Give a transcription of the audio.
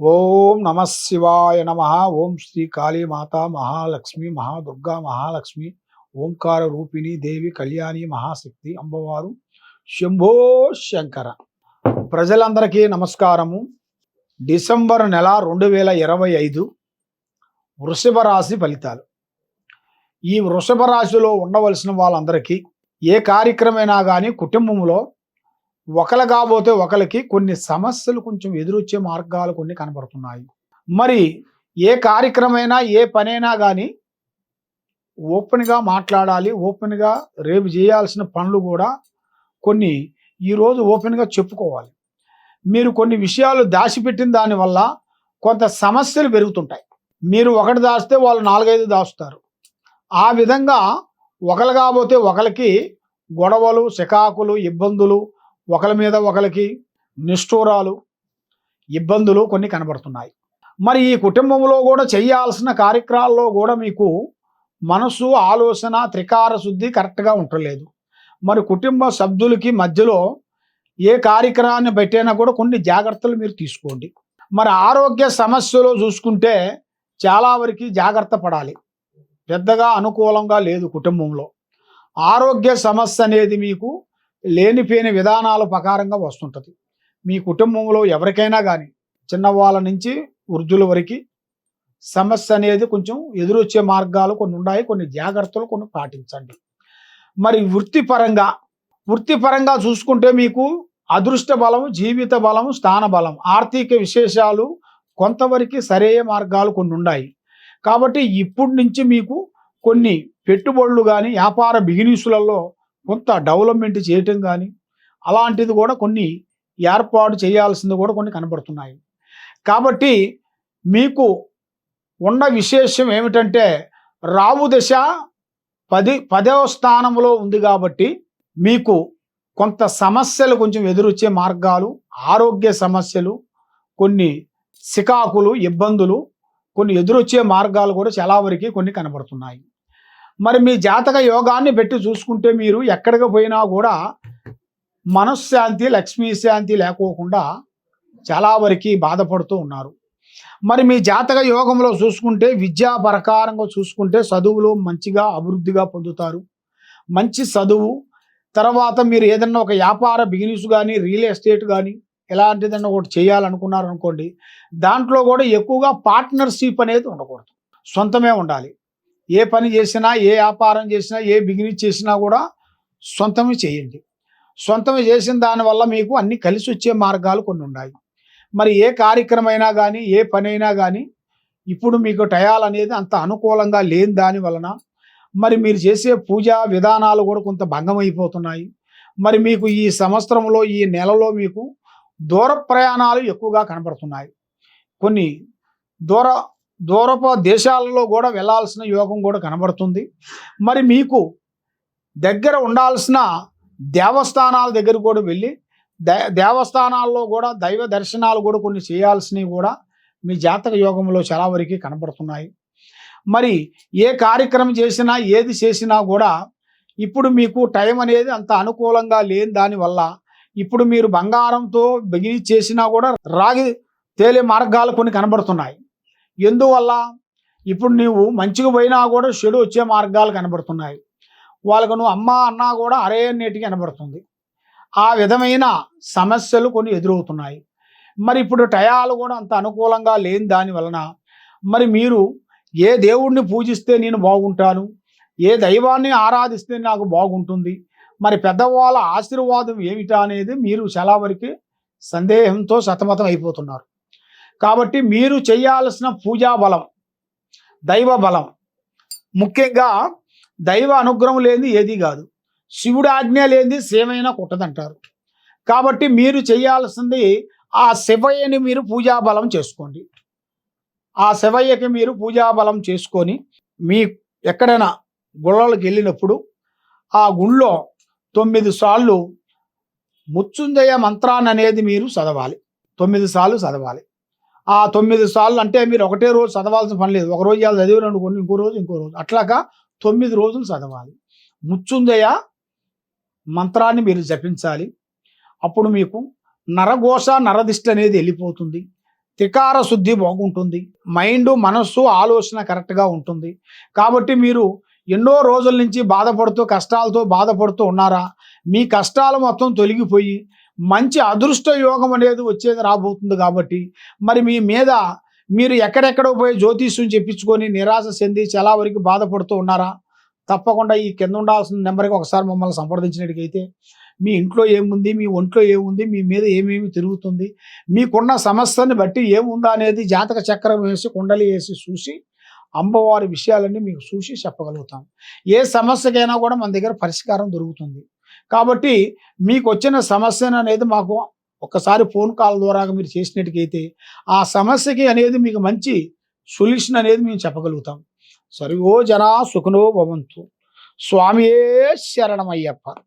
ఓం నమ శివాయ నమ ఓం శ్రీ కాళీ మాత మహాలక్ష్మి మహాదుర్గా మహాలక్ష్మి ఓంకార రూపిణి దేవి కళ్యాణి మహాశక్తి అమ్మవారు శంభో శంకర. ప్రజలందరికీ నమస్కారము. డిసెంబర్ నెల రెండు వేల ఇరవై ఐదు వృషభ రాశి ఫలితాలు. ఈ వృషభ రాశిలో ఉండవలసిన వాళ్ళందరికీ ఏ కార్యక్రమైనా కానీ కుటుంబంలో ఒకరు కాబోతే ఒకరికి కొన్ని సమస్యలు కొంచెం ఎదురొచ్చే మార్గాలు కొన్ని కనబడుతున్నాయి. మరి ఏ కార్యక్రమైనా ఏ పనైనా కానీ ఓపెన్గా మాట్లాడాలి ఓపెన్గా రేపు చేయాల్సిన పనులు కూడా కొన్ని ఈరోజు ఓపెన్గా చెప్పుకోవాలి. మీరు కొన్ని విషయాలు దాచిపెట్టిన దానివల్ల కొంత సమస్యలు పెరుగుతుంటాయి. మీరు ఒకటి దాస్తే వాళ్ళు నాలుగైదు దాస్తారు ఆ విధంగా ఒకరు కాబోతే ఒకరికి గొడవలు చికాకులు ఇబ్బందులు ఒకరి మీద ఒకరికి నిష్ఠూరాలు ఇబ్బందులు కొన్ని కనబడుతున్నాయి. మరి ఈ కుటుంబంలో కూడా చేయాల్సిన కార్యక్రమాల్లో కూడా మీకు మనసు ఆలోచన త్రికార శుద్ధి కరెక్ట్గా ఉండలేదు మరి కుటుంబ సభ్యులకి మధ్యలో ఏ కార్యక్రమాన్ని పెట్టైనా కూడా కొన్ని జాగ్రత్తలు మీరు తీసుకోండి. మరి ఆరోగ్య సమస్యలో చూసుకుంటే చాలా వరకు జాగ్రత్త పడాలి. పెద్దగా అనుకూలంగా లేదు కుటుంబంలో. ఆరోగ్య సమస్య అనేది మీకు లేనిపోయిన విధానాల ప్రకారంగా వస్తుంటుంది. మీ కుటుంబంలో ఎవరికైనా కానీ చిన్నవాళ్ళ నుంచి వృద్ధుల వరకు సమస్య అనేది కొంచెం ఎదురొచ్చే మార్గాలు కొన్ని ఉన్నాయి కొన్ని జాగ్రత్తలు కొన్ని పాటించండి. మరి వృత్తిపరంగా వృత్తిపరంగా చూసుకుంటే మీకు అదృష్ట బలం జీవిత బలం స్థాన బలం ఆర్థిక విశేషాలు కొంతవరకు సరైన మార్గాలు కొన్ని ఉన్నాయి కాబట్టి ఇప్పటి నుంచి మీకు కొన్ని పెట్టుబడులు కానీ వ్యాపార బిజినెస్లలో కొంత డెవలప్మెంట్ చేయటం కానీ అలాంటిది కూడా కొన్ని ఏర్పాటు చేయాల్సింది కూడా కొన్ని కనబడుతున్నాయి. కాబట్టి మీకు ఉన్న విశేషం ఏమిటంటే రావు దశ పది పదవ స్థానంలో ఉంది కాబట్టి మీకు కొంత సమస్యలు కొంచెం ఎదురొచ్చే మార్గాలు ఆరోగ్య సమస్యలు కొన్ని సికాకులు ఇబ్బందులు కొన్ని ఎదురొచ్చే మార్గాలు కూడా చాలా వరకు కొన్ని కనబడుతున్నాయి. మరి మీ జాతక యోగాన్ని పెట్టి చూసుకుంటే మీరు ఎక్కడికి పోయినా కూడా మనశ్శాంతి లక్ష్మీ శాంతి లేకోకుండా చాలా వరకు బాధపడుతూ ఉన్నారు. మరి మీ జాతక యోగంలో చూసుకుంటే విద్యా ప్రకారంగా చూసుకుంటే చదువులు మంచిగా అభివృద్ధిగా పొందుతారు. మంచి చదువు. తర్వాత మీరు ఏదన్నా ఒక వ్యాపార బిజినెస్ కానీ రియల్ ఎస్టేట్ కానీ ఎలాంటిదన్నా ఒకటి చేయాలనుకున్నారనుకోండి దాంట్లో కూడా ఎక్కువగా పార్ట్నర్షిప్ అనేది ఉండకూడదు. సొంతమే ఉండాలి. ఏ పని చేసినా ఏ వ్యాపారం చేసినా ఏ బిజినెస్ చేసినా కూడా సొంతమే చేయండి. సొంతమే చేసిన దానివల్ల మీకు అన్ని కలిసి వచ్చే మార్గాలు కొన్ని ఉన్నాయి. మరి ఏ కార్యక్రమైనా కానీ ఏ పని అయినా కానీ ఇప్పుడు మీకు టయాల్ అనేది అంత అనుకూలంగా లేని దాని వలన మరి మీరు చేసే పూజా విధానాలు కూడా కొంత భంగం అయిపోతున్నాయి. మరి మీకు ఈ సంవత్సరంలో ఈ నెలలో మీకు దూర ప్రయాణాలు ఎక్కువగా కనబడుతున్నాయి. కొన్ని దూర దూరపు దేశాలలో కూడా వెళ్ళాల్సిన యోగం కూడా కనబడుతుంది. మరి మీకు దగ్గర ఉండాల్సిన దేవస్థానాల దగ్గర కూడా వెళ్ళి దే దేవస్థానాల్లో కూడా దైవ దర్శనాలు కూడా కొన్ని చేయాల్సినవి కూడా మీ జాతక యోగంలో చాలా వరకు కనబడుతున్నాయి. మరి ఏ కార్యక్రమం చేసినా ఏది చేసినా కూడా ఇప్పుడు మీకు టైం అనేది అంత అనుకూలంగా లేని దానివల్ల ఇప్పుడు మీరు బంగారంతో బిగిని చేసినా కూడా రాగి తేలే మార్గాలు కొన్ని కనబడుతున్నాయి. ఎందువల్ల? ఇప్పుడు నీవు మంచిగా పోయినా కూడా చెడు వచ్చే మార్గాలు కనబడుతున్నాయి. వాళ్ళకు నువ్వు అమ్మ అన్నా కూడా అరే నేటికి కనబడుతుంది. ఆ విధమైన సమస్యలు కొన్ని ఎదురవుతున్నాయి. మరి ఇప్పుడు టయాలు కూడా అంత అనుకూలంగా లేని దాని వలన మరి మీరు ఏ దేవుణ్ణి పూజిస్తే నేను బాగుంటాను? ఏ దైవాన్ని ఆరాధిస్తే నాకు బాగుంటుంది? మరి పెద్దవాళ్ళ ఆశీర్వాదం ఏమిటా అనేది మీరు చాలా వరకు సందేహంతో సతమతం అయిపోతున్నారు. కాబట్టి మీరు చేయాల్సిన పూజా బలం దైవ బలం. ముఖ్యంగా దైవ అనుగ్రహం లేనిది ఏది కాదు. శివుడు ఆజ్ఞ లేనిది సేవైనా కుట్టదంటారు. కాబట్టి మీరు చేయాల్సింది ఆ శివయ్యని మీరు పూజా బలం చేసుకోండి. ఆ శివయ్యకి మీరు పూజా బలం చేసుకొని మీ ఎక్కడైనా గుళ్ళకి వెళ్ళినప్పుడు ఆ గుళ్ళో తొమ్మిది సార్లు ముచ్చుంజయ మంత్రాన్ని అనేది మీరు చదవాలి. తొమ్మిది సార్లు చదవాలి. ఆ తొమ్మిది సార్లు అంటే మీరు ఒకటే రోజు చదవాల్సిన పని లేదు. ఒక రోజు ఇవాళ చదివారు అనుకోండి ఇంకో రోజు ఇంకో రోజు. అట్లాగా తొమ్మిది రోజులు చదవాలి. ముచ్చుందయ మంత్రాన్ని మీరు జపించాలి. అప్పుడు మీకు నరఘోష నరదిష్టి అనేది వెళ్ళిపోతుంది. తికార శుద్ధి బాగుంటుంది. మైండ్ మనస్సు ఆలోచన కరెక్ట్గా ఉంటుంది. కాబట్టి మీరు ఎన్నో రోజుల నుంచి బాధపడుతూ కష్టాలతో బాధపడుతూ ఉన్నారా? మీ కష్టాలు మొత్తం తొలగిపోయి మంచి అదృష్ట యోగం అనేది వచ్చేది రాబోతుంది కాబట్టి మరి మీ మీద మీరు ఎక్కడెక్కడో పోయి జ్యోతిష్యం చెప్పించుకొని నిరాశ చెంది చాలా వరకు బాధపడుతూ ఉన్నారా? తప్పకుండా ఈ కింద ఉండాల్సిన నెంబర్కి ఒకసారి మమ్మల్ని సంప్రదించినట్టుకైతే మీ ఇంట్లో ఏముంది? మీ ఒంట్లో ఏముంది? మీ మీద ఏమేమి తిరుగుతుంది? మీకున్న సమస్యని బట్టి ఏముందా అనేది జాతక చక్రం వేసి కుండలి వేసి చూసి అమ్మవారి విషయాలన్నీ మీకు చూసి చెప్పగలుగుతాం. ఏ సమస్యకైనా కూడా మన దగ్గర పరిష్కారం దొరుకుతుంది. కాబట్టి మీకు వచ్చిన సమస్యను అనేది మాకు ఒకసారి ఫోన్ కాల్ ద్వారా మీరు చేసినట్టుకైతే ఆ సమస్యకి అనేది మీకు మంచి సొల్యూషన్ అనేది మేము చెప్పగలుగుతాం. సర్వో జనా సుఖనో భవంతు. స్వామియే శరణమయ్యప్ప.